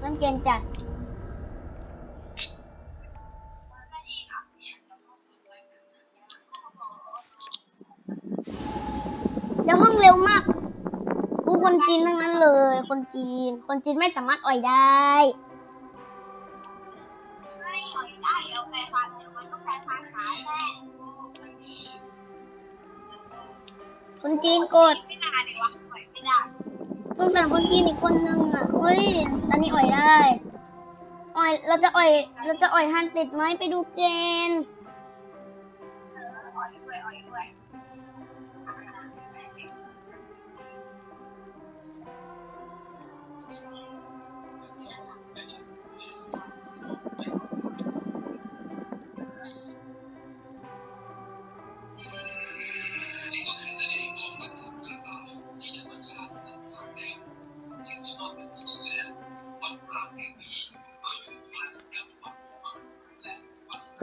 เล่นเกมจ้ะแล้วห้องเร็วมากผู้คนจีนทั้งนั้นเลย คนจีน คนจีนไม่สามารถอ่อยได้ไม่อ่อยไมันต้องแปลพันธุ์หาแน่คนจีนกด ต้องแต่คนจีนอีกคนนึงอะเฮ้ยตอนนี้อ่อยได้อ่อยเราจะอ่อยเราจะอ่อยฮันติดไหมไปดูเกณฑ์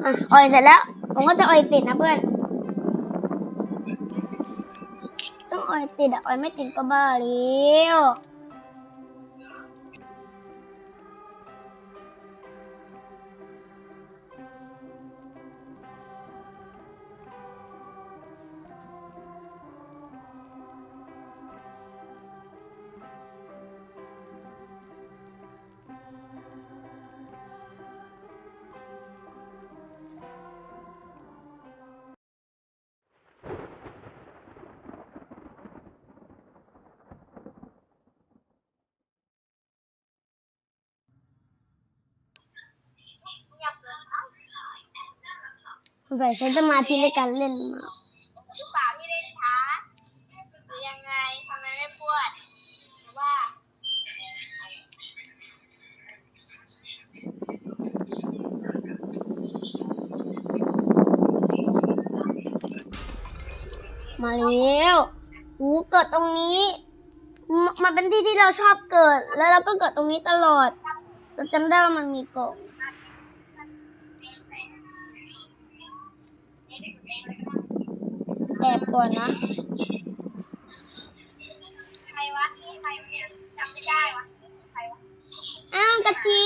อ่อยด้วยอ่อยด้วยอะอ่อยเสร็จแล้ว ผมก็จะอ่อยติดนะเพื่อน ต้องอ่อยติดอะอ่อยไม่ติดก็บ้าแล้ว สงสัยใช้สมาธิในการเล่นมากหรือเปล่าที่เล่นช้าหรือยังไงทำไมไม่พูดว่ามาแล้วหูเกิดตรงนี้มมันเป็นที่ที่เราชอบเกิด แล้วเราก็เกิดตรงนี้ตลอด เราจำได้ว่ามันมีกล่อง แอบก่อนนะใครวะที่ใครวะเนี่ยจำไม่ได้วะใครวะอ้าวกะทิ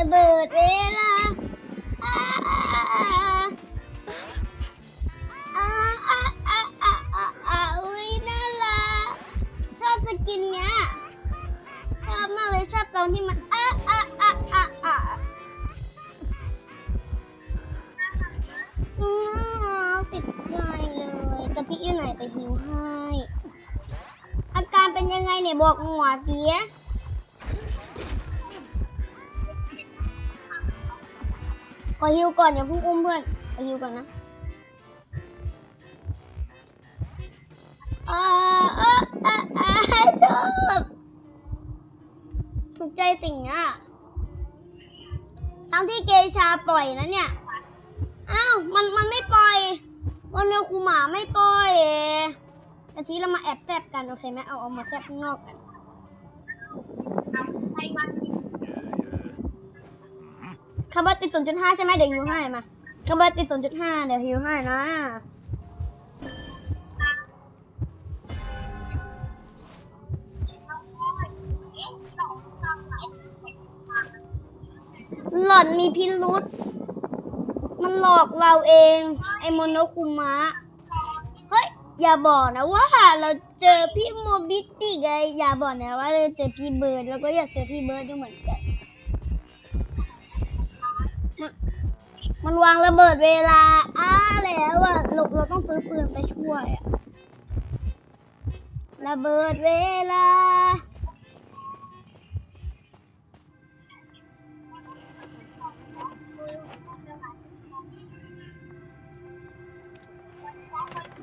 ระเบิดเวลาอ้าอ้าอ้าอ้าอุ้ยน่ารักชอบสกินเนี้ยชอบมากเลยชอบตรงที่มันอ้าอ้าอ้าอ้าอ้าติดใจเลยกะทิอยู่ไหนไปหิวให้ อาการเป็นยังไงเนี่ยบอกหัวเสีย ขอหิวก่อนอย่าเพิ่งอุ้มเพื่อนขอหิวก่อนนะอ่าอาอาอาชอบถูกใจสิ่งเนี้ยทั้งที่เกชาปล่อยนะเนี่ย อ้าว มัน มันไม่ปล่อย วันเร็วครูหมาไม่ปล่อยกะทิเรามาแอบแซบกัน โอเคไหมเอา เอามาแซบข้างนอกกันใครมา คาร์บอนติดศูนย์จุดห้าใช่ไหมเดี๋ยวฮิวให้มาคาร์บอนติดศูนย์จุดห้าเดี๋ยวฮิวให้นะ หล่อนมีพิรุษมันหลอกเราเอง ไอ้โมโนคุมะ เฮ้ย อย่าบอกนะว่าเราเจอพี่โมบิติไงอย่าบอกนะว่าเราเจอพี่เบิร์ดแล้วก็อยากเจอพี่เบิร์ดด้วยเหมือนกัน มันวางระเบิดเวลา อ้าแล้วอะเราเราต้องซื้อปืนไปช่วยอะ ระเบิดเวลา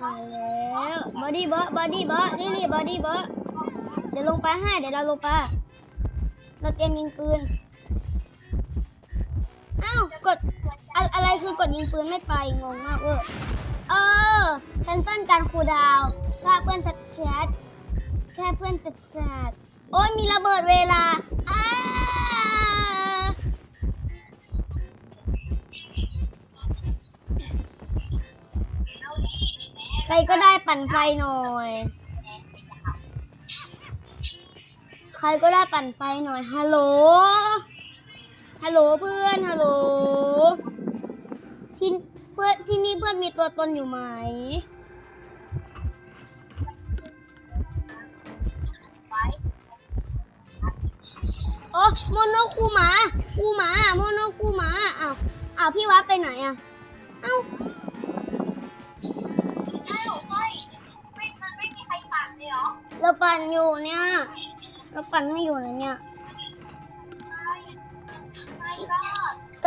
มาแล้วบอดี้บอร์บอดี้บอร์นี่นี่บอดี้บอร์เดี๋ยวลงไปให้ เดี๋ยวเราลงไป เราเตรียมยิงปืน กดอะอะไรคือกดยิงปืนไม่ไปงงมากเว้ยเออแคนเซิลการคูดาวน์ฆ่าเพื่อนชัดแชทแค่เพื่อนชัดแชทโอ้ยมีระเบิดเวลาอ้าใครก็ได้ปั่นไฟหน่อย ใครก็ได้ปั่นไฟหน่อยฮัลโหล ฮัลโหลเพื่อน ฮัลโหลที่เพื่อนที่นี่เพื่อนมีตัวตนอยู่ไหม โอ้โมโนคูหมาคูหมาโมโนคูหมาอ้าวอ้าวพี่วัดไปไหนอะ เอ้าไม่มันไม่มีใครปั่นเลยหรอเราปั่นอยู่เนี่ย เราปั่นให้อยู่นะเนี่ย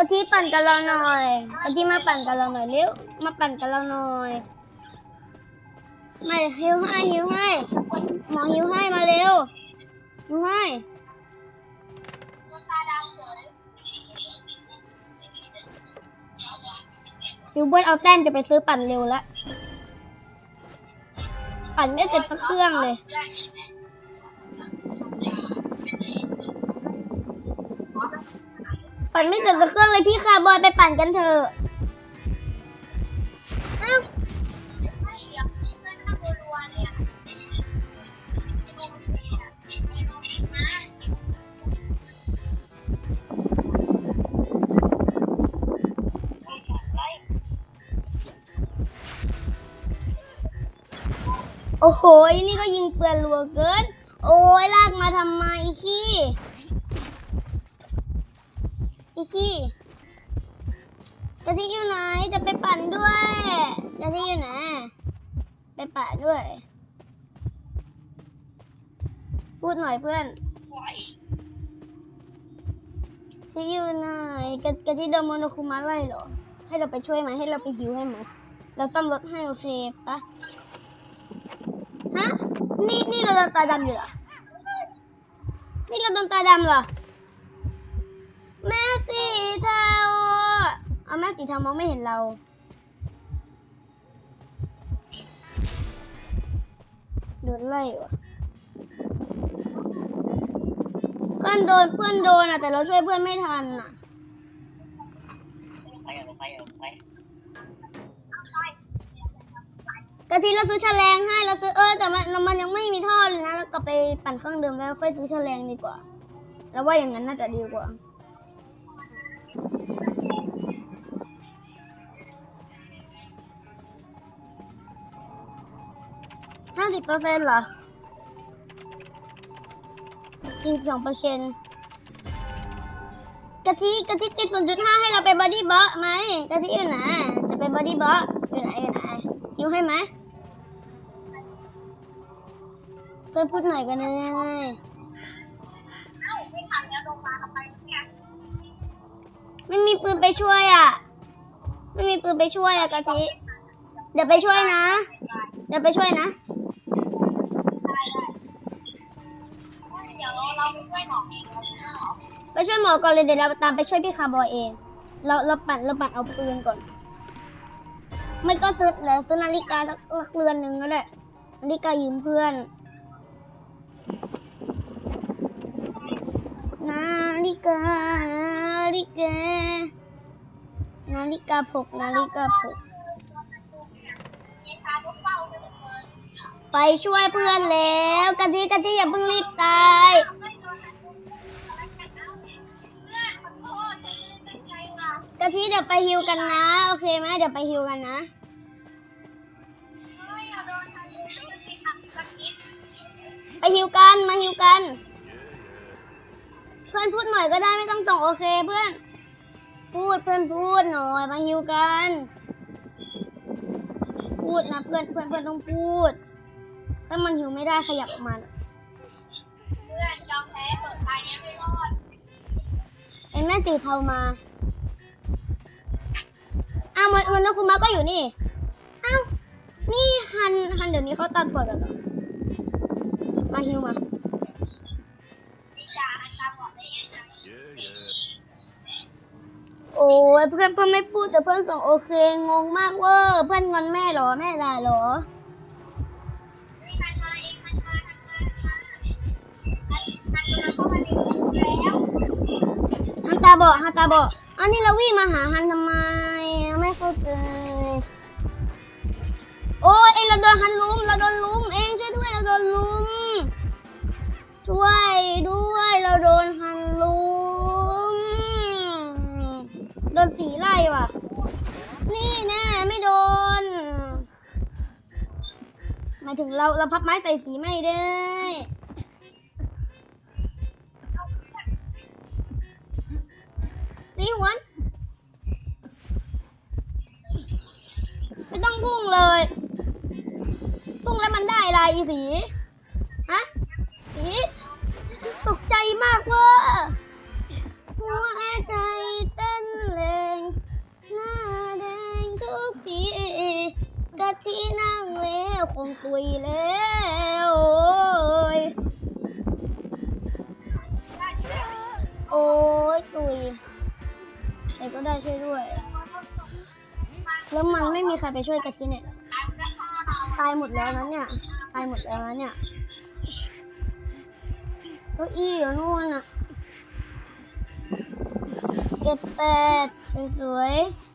ะทิปั่นกับเราหน่อยกะทิมาปั่นกับเราหน่อยเร็ว มาปั่นกับเราหน่อย ไมาหิวให้หิวให้หมอหิวให้มาเร็วหิวให้ยหิวเบิ้ลเอาแต้มจะไปซื้อปั่นเร็วละ ปั่นไม่เสร็จสักเครื่องเลย ปั่นไม่เสร็จสักเครื่องเลยพี่คาร์บอยไปปั่นกันเถอะอ้าวโอ้โห นี่ก็ยิงเปลือนรัวเกิน โอ้ยลากมาทำไมอีขี้ อีขี้กะทิอยู่ไหนจะไปปั่นด้วยกะทิอยู่ไหนไปปั่นด้วย พูดหน่อยเพื่อนที่อยู่ไหนกะกะทิโดนโมโนคุมะไล่เหรอ ให้เราไปช่วยไหมให้เราไปฮิวให้ไหมเราซ่อมรถให้โอเคปะฮะนี่นี่เราโดนตาดำอยู่เหรอนี่เราโดนตาดำเหรอ เอาแม่สีเทามองไม่เห็นเรา โดนไล่วะเพื่อนโดนเพื่อนโดนอะ แต่เราช่วยเพื่อนไม่ทันอะไปเอาไปเอาไปกะทิเราซื้อแฉลงให้เราซื้อเออแต่มันมันยังไม่มีท่อเลยนะเรากลับไปปั่นเครื่องเดิมแล้วค่อยซื้อแฉลงดีกว่า แล้วว่าอย่างนั้นน่าจะดีกว่า สิบเปอร์เซ็นต์เหรอสี่สองเปอร์เซ็นต์กะทิกะทิติดศูนย์จุดห้าให้เราไปบอดี้เบอร์ไหมกะทิอยู่ไหน จะไปบอดี้เบอร์อยู่ไหนอยู่ไหนยิวให้ไหมเพื่อนพูดหน่อยกันเลยเอ้าไม่ทันแล้วลงมาทำไมเนี่ยไม่มีปืนไปช่วยอะ ไม่มีปืนไปช่วยอะกะทิ เดี๋ยวไปช่วยนะ เดี๋ยวไปช่วยนะ ดี๋ยวเราไปช่วยหมอเองนะไปช่วยหมอก่อนเลยเดี๋ยวเราตามไปช่วยพี่คาร์บอยเอง เราเราปั่นเราปั่นเอาปืนก่อน ไม่ก็ซื้อเดี๋ยวซื้อนาฬิกาสักสักเรือนหนึ่งก็ได้นาฬิกายืมเพื่อน นาฬิกานาฬิกานาฬิกาปลุกนาฬิกาปลุก ไปช่วยเพื่อนแล้วกะทิกะทิอย่าเพิ่งรีบตายไม่โดนอะไรกันเอาเพื่อนขอโทษฉันไม่ได้ตั้งใจมากะทิเดี๋ยวไปฮิวกันนะ โอเคไหมเดี๋ยวไปฮิวกันนะไม่ได้ทำสักนิดไปฮิวกันมาฮิวกัน เพื่อนพูดหน่อยก็ได้ไม่ต้องส่งโอเคเพื่อน พูดเพื่อนพูดหน่อยมาฮิวกัน พูดนะเพื่อนเพื่อนเพื่อนต้องพูด ถ้ามันหิวไม่ได้ขยับออกมาน่ะเพื่อนยอมแพ้เปิดตายเนี้ยไม่รอดเอ็งแม่สีเทามาอ้าวมันมันนกคุมาก็อยู่นี่อ้าวนี่ฮันฮันเดี๋ยวนี้เขาตัดถั่วกันเหรอมาฮิวมานี่จ้าอันตาบอกได้ยังไงโอ้ยเพื่อนเพื่อนไม่พูดแต่เพื่อนส่งโอเคงงมากเวอร์เพื่อนงอนแม่เหรอแม่ด่าเหรอ ฮันตาบอกฮันตาบอกอันนี้เราวิ่งมาหาฮันทำไม ไม่เข้าใจ โอ้ยเองเราโดนฮันลุม เราโดนลุม เองช่วยด้วย เราโดนลุม ช่วยด้วย เราโดนฮันลุม โดนสีไล่ว่ะ นี่แน่ไม่โดน หมายถึงเราเราพับไม้ใส่สีไม่ได้สีหวนไม่ต้องพุ่งเลย พุ่งแล้วมันได้อะไรอีสี ฮะ สี ตกใจมากเว่าหั ตุยแล้วโอ้ยโอ้ยตุยใครก็ได้ช่วยด้วย แล้วมันไม่มีใครไปช่วยกะทิเนี่ยตายหมดแล้วนะเนี่ยตายหมดแล้วนะเนี่ยเก้าอี้อยู่นู่นอะเก็บแปดสวยๆ